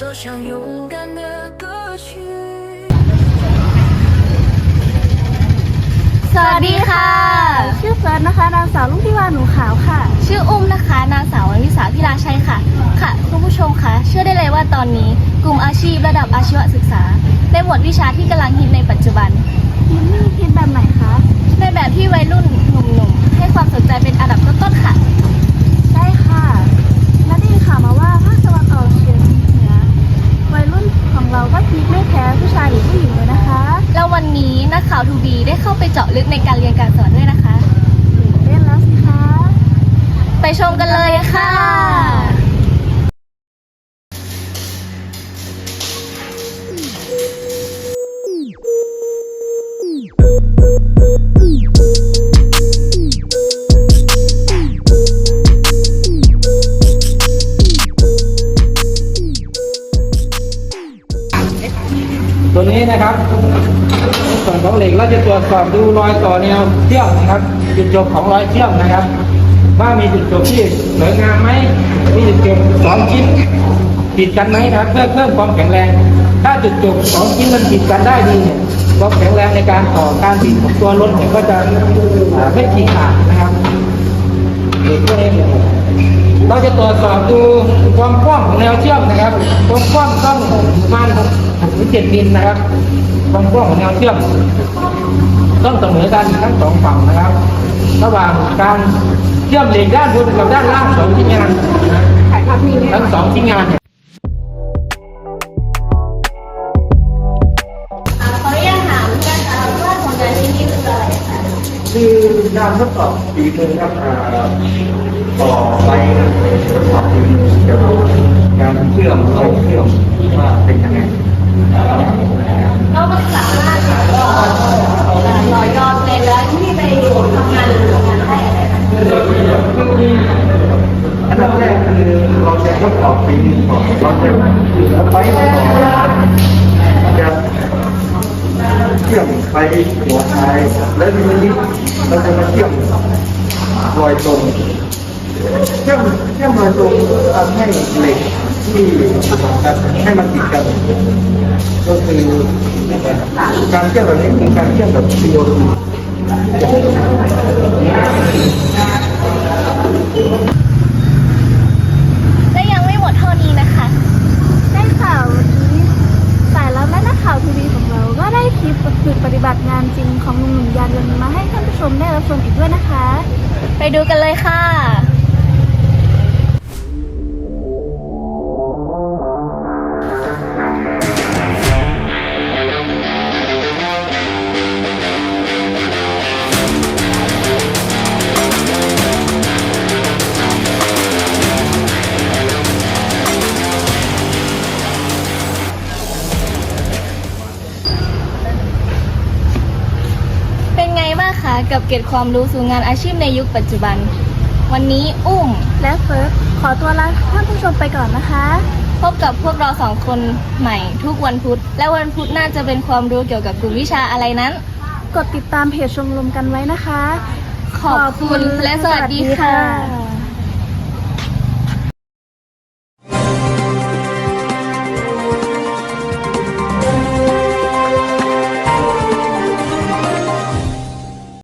走向勇敢的歌曲。สวัสดีค่ะ ชื่อเฟิร์สนะคะ นางสาวลุงพิวาหนูขาวค่ะ ชื่ออุ้มนะคะ นางสาววิสาพิลาชัยค่ะ ค่ะ คุณผู้ชมคะเชื่อได้เลยว่าตอนนี้กลุ่มอาชีพระดับอาชีวศึกษา ในหมวดวิชาที่กำลังฮิตในปัจจุบันฮิตแบบไหนคะ ในแบบที่วัยรุ่นหนุ่มๆให้ความสนใจเป็นอันดับต้นๆค่ะ จาะลึกในการเรียนการสอนด้วยนะคะตื่นเต้นแล้วสิคะ ไปชมกันเลยค่ะ ตัวนี้นะครับใน ส่วนของเหล็กเราจะตรวจสอบดูรอยต่อแนวเชื่อมนะครับ จุดจบของรอยเชื่อมนะครับ ว่ามีจุดจบที่สวยงามไหมมีจุดจบสองชิ้นติดกันไหมครับเพื่อเพิ่มความแข็งแรง ถ้าจุดจบสองชิ้นมันติดกันได้ดีเนี่ยความแข็งแรงในการต่อการติดของตัวรถเนี่ยก็จะไม่ฉีกขาดนะครับเหล็กตัวนี้เนี่ย เราจะตรวจสอบดูความกว้างของแนวเชื่อมนะครับ ความกว้างต้องประมาณ6ถึง7มิลนะครับ ความกว้างของแนวเชื่อม ต้องเสมอกันทั้งสองฝั่งนะครับ ระหว่างการเชื่อมเหล็กด้านบนกับด้านล่างสองชิ้นงานทั้งสองชิ้นงานเนี่ยขออนุญาตถามนะคะว่าผลงานชิ้นนี้คืออะไรคะคือการทดสอบฝีมือครับอ่า ต่อไปทดสอบฝีเกี่ยวกับการเชื่อมเรอยเชื่อมว่าเป็นยังไงเรามันสามารถต่อต่อยอดเลยแล้วที่ไปทำงานหรือทำงานได้อะไรคะอันดับแรกคือเราจะทดสอบฝีมือก่อนเราจะไปต่อจะเชื่อมไปหัวท้ายและทีนี้เราจะมาเชื่อมรอยตรง เชื่อมเชื่อมรอยตรงทำให้เหล็กที่ให้มันติดกันก็คือการเชื่อมแบบนี้เป็นการเชื่อมแบบ CO2 และยังไม่หมดเท่านี้นะคะ ได้ข่าววันนี้สายแล้วแม่นักข่าวทีวีของเราก็ได้คลิปฝึกปฏิบัติงานจริงของหนุ่มๆยานยนต์มาให้ท่านผู้ชมได้รับชมอีกด้วยนะคะ ไปดูกันเลยค่ะ กับเกร็ดความรู้สู่งานอาชีพในยุคปัจจุบัน วันนี้อุ้ม และเฟิร์สขอตัวลาท่านผู้ชมไปก่อนนะคะ พบกับพวกเราสองคนใหม่ทุกวันพุธ และวันพุธน่าจะเป็นความรู้เกี่ยวกับกลุ่มวิชาอะไรนั้น กดติดตามเพจชมรมกันไว้นะคะ ขอบคุณและสวัสดีค่ะ